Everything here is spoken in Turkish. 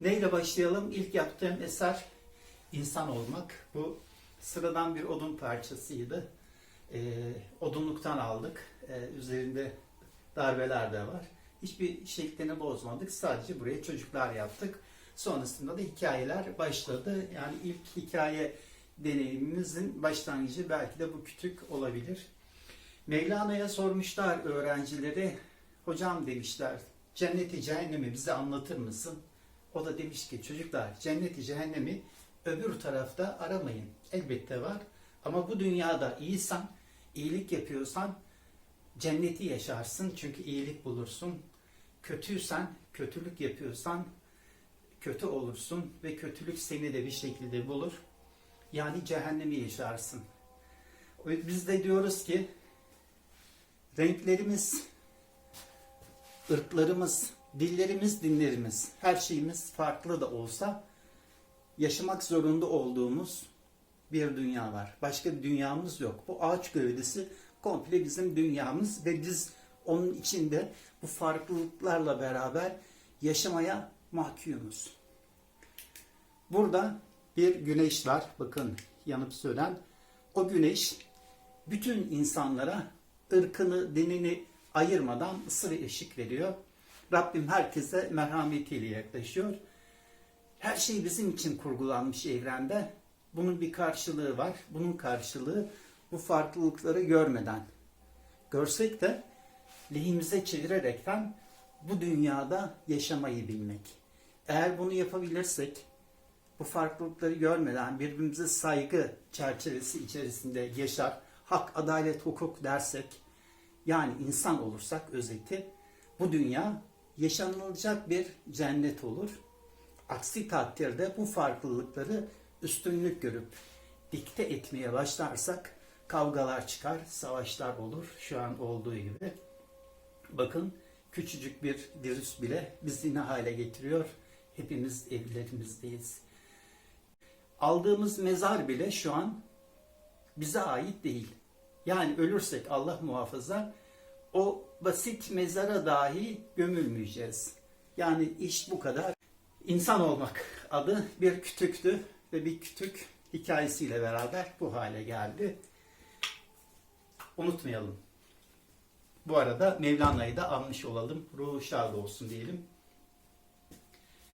Neyle başlayalım? İlk yaptığım eser insan olmak. Bu sıradan bir odun parçasıydı. Ee, odunluktan aldık. Ee, üzerinde darbeler de var. Hiçbir şeklini bozmadık. Sadece buraya çocuklar yaptık. Sonrasında da hikayeler başladı. Yani ilk hikaye deneyimimizin başlangıcı belki de bu kütük olabilir. Mevlana'ya sormuşlar öğrencileri. Hocam demişler cenneti cehennemi bize anlatır mısın? O da demiş ki çocuklar cenneti cehennemi öbür tarafta aramayın. Elbette var. Ama bu dünyada iyisen, iyilik yapıyorsan cenneti yaşarsın. Çünkü iyilik bulursun. Kötüysen, kötülük yapıyorsan kötü olursun ve kötülük seni de bir şekilde bulur. Yani cehennemi yaşarsın. Biz de diyoruz ki renklerimiz, ırklarımız, dillerimiz, dinlerimiz, her şeyimiz farklı da olsa yaşamak zorunda olduğumuz bir dünya var. Başka dünyamız yok. Bu ağaç gövdesi komple bizim dünyamız ve biz onun içinde bu farklılıklarla beraber yaşamaya mahkumuz. Burada bir güneş var. Bakın yanıp sönen. O güneş bütün insanlara ırkını, dinini ayırmadan ısı ve ışık veriyor. Rabbim herkese merhametiyle yaklaşıyor. Her şey bizim için kurgulanmış evrende. Bunun bir karşılığı var. Bunun karşılığı bu farklılıkları görmeden. Görsek de lehimize çevirerekten bu dünyada yaşamayı bilmek. Eğer bunu yapabilirsek, bu farklılıkları görmeden birbirimize saygı çerçevesi içerisinde yaşar, hak, adalet, hukuk dersek, yani insan olursak özeti, bu dünya yaşanılacak bir cennet olur. Aksi takdirde bu farklılıkları üstünlük görüp dikte etmeye başlarsak kavgalar çıkar, savaşlar olur şu an olduğu gibi. Bakın küçücük bir virüs bile bizi ne hale getiriyor? Hepimiz evlerimizdeyiz. Aldığımız mezar bile şu an bize ait değil. Yani ölürsek Allah muhafaza o basit mezara dahi gömülmeyeceğiz. Yani iş bu kadar. İnsan olmak adı bir kütüktü ve bir kütük hikayesiyle beraber bu hale geldi. Unutmayalım. Bu arada Mevlana'yı da almış olalım. Ruhu şad olsun diyelim.